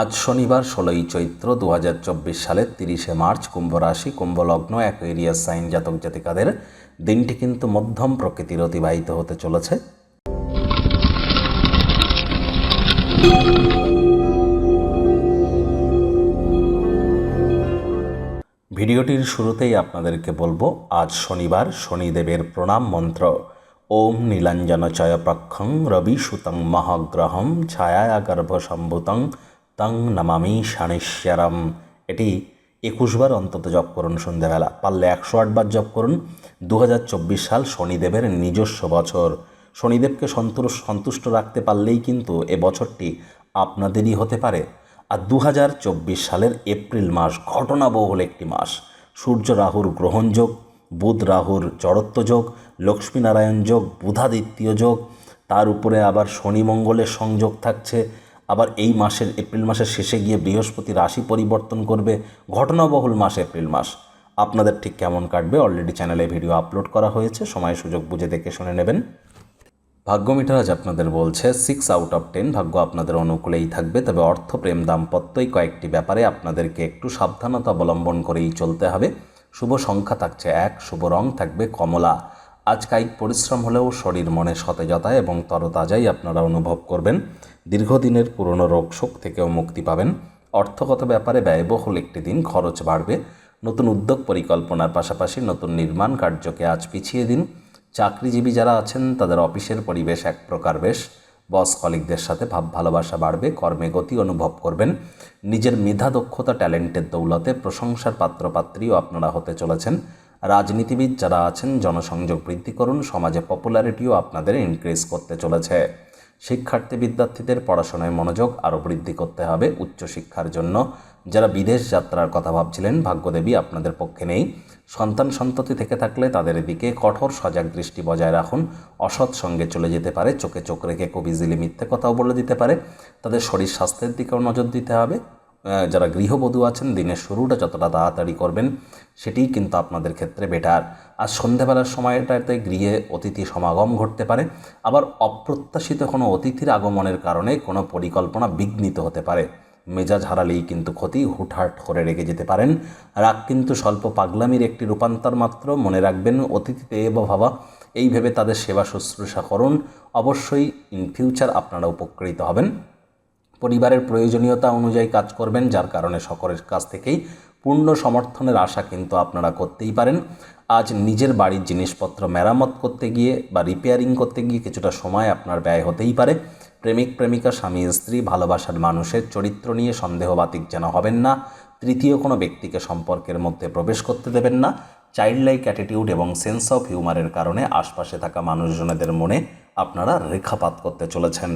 আজ শনিবার ষোলোই চৈত্র দু হাজার চব্বিশ সালের তিরিশে মার্চ কুম্ভ রাশি কুম্ভ লগ্ন অ্যাকোয়েরিয়াস সাইন জাতক জাতিকাদের দিনটি কিন্তু মধ্যম প্রকৃতির অতিবাহিত হতে চলেছে। ভিডিওটির শুরুতেই আপনাদেরকে বলব, আজ শনিবার শনিদেবের প্রণাম মন্ত্র। ওম নীলাঞ্জন প্রক্ষং রবি সুতং মহাগ্রহম গর্ভ সম্ভুতং তং নমামি শানেশ্বরম এটি একুশবার অন্তত জপ করুন সন্ধ্যাবেলা। পারলে একশো আটবার জপ করুন। দু হাজার চব্বিশ সাল শনিদেবের নিজস্ব বছর। শনিদেবকে সন্তুষ্ট সন্তুষ্ট রাখতে পারলেই কিন্তু এ বছরটি আপনাদেরই হতে পারে। আর দু হাজার চব্বিশ সালের এপ্রিল মাস ঘটনাবহুল একটি মাস। সূর্য রাহুর গ্রহণযোগ বুধ রাহুর জড়ত্ব যোগ লক্ষ্মীনারায়ণ যোগ, বুধাদিত্য যোগ। তার উপরে আবার শনি মঙ্গলের সংযোগ থাকছে। আবার এই মাসের, এপ্রিল মাসের শেষে গিয়ে বৃহস্পতি রাশি পরিবর্তন করবে, ঘটনাবহুল মাস এপ্রিল মাস। আপনাদের ঠিক কেমন কাটবে? অলরেডি চ্যানেলে ভিডিও আপলোড করা হয়েছে, সময় সুযোগ বুঝে দেখে শুনে নেবেন। ভাগ্য মিটার আজ আপনাদের বলছে সিক্স আউট অফ টেন ভাগ্য আপনাদের অনুকূলেই থাকবে, তবে অর্থ প্রেম দাম্পত্যই কয়েকটি ব্যাপারে আপনাদেরকে একটু সাবধানতা অবলম্বন করেই চলতে হবে। শুভ সংখ্যা থাকছে এক, শুভ রং থাকবে কমলা। আজ কায়িক পরিশ্রম হলেও শরীর মনে সতেজতা এবং তরতাজাই আপনারা অনুভব করবেন। দীর্ঘদিনের পুরনো রোগশোক থেকেও মুক্তি পাবেন। অর্থগত ব্যাপারে ব্যয়বহুল একটি দিন খরচ বাড়বে। নতুন উদ্যোগ পরিকল্পনার পাশাপাশি নতুন নির্মাণ কার্যকে আজ পিছিয়ে দিন। চাকরিজীবী যারা আছেন, তাদের অফিসের পরিবেশ এক প্রকার বেশ। বস কলিকদের সাথে ভাব ভালোবাসা বাড়বে, কর্মে গতি অনুভব করবেন। নিজের মেধা দক্ষতা, ট্যালেন্টের দৌলতে প্রশংসার পাত্রপাত্রীও আপনারা হতে চলেছেন। রাজনীতিবিদ যারা আছেন, জনসংযোগ বৃদ্ধি করুন, সমাজে পপুলারিটিও আপনাদের ইনক্রিজ করতে চলেছে। শিক্ষার্থী বিদ্যার্থীদের পড়াশোনায় মনোযোগ আরও বৃদ্ধি করতে হবে উচ্চশিক্ষার জন্য। যারা বিদেশ যাত্রার কথা ভাবছিলেন, ভাগ্যদেবী আপনাদের পক্ষে নেই। সন্তান সন্ততি থেকে থাকলে তাদের দিকে কঠোর সজাগ দৃষ্টি বজায় রাখুন। অসৎ সঙ্গে চলে যেতে পারে, চোখে চোখ রেখে খুব ইজিলি মিথ্যে কথাও বলে দিতে পারে। তাদের শরীর স্বাস্থ্যের দিকেও নজর দিতে হবে। যারা গৃহবধূ আছেন, দিনের শুরুটা যতটা তাড়াতাড়ি করবেন সেটিই কিন্তু আপনাদের ক্ষেত্রে বেটার আর সন্ধ্যাবেলার সময়টাতে গৃহে অতিথি সমাগম ঘটতে পারে, আবার অপ্রত্যাশিত কোনো অতিথির আগমনের কারণে কোনো পরিকল্পনা বিঘ্নিত হতে পারে। মেজাজ হারালেই কিন্তু ক্ষতি, হুটহাট করে রেখে যেতে পারেন। রাগ কিন্তু স্বল্প পাগলামির একটি রূপান্তর মাত্র, মনে রাখবেন অতিথিতে বা ভাবা, এই ভেবে তাদের সেবা শুশ্রূষা করুন। অবশ্যই ইন ফিউচার আপনারা উপকৃত হবেন। পরিবারের প্রয়োজনীয়তা অনুযায়ী কাজ করবেন, যার কারণে সকলের কাছ থেকেই পূর্ণ সমর্থনের আশা কিন্তু আপনারা করতেই পারেন। আজ নিজের বাড়ির জিনিসপত্র মেরামত করতে গিয়ে বা রিপেয়ারিং করতে গিয়ে কিছুটা সময় আপনার ব্যয় হতেই পারে। প্রেমিক, প্রেমিকা, স্বামী, স্ত্রী, ভালোবাসার মানুষের চরিত্র নিয়ে সন্দেহবাতিক যেন হবেন না। তৃতীয় কোনো ব্যক্তিকে সম্পর্কের মধ্যে প্রবেশ করতে দেবেন না। চাইল্ড লাইক অ্যাটিটিউড এবং সেন্স অফ হিউমারের কারণে আশপাশে থাকা মানুষজনেদের মনে আপনারা রেখাপাত করতে চলেছেন।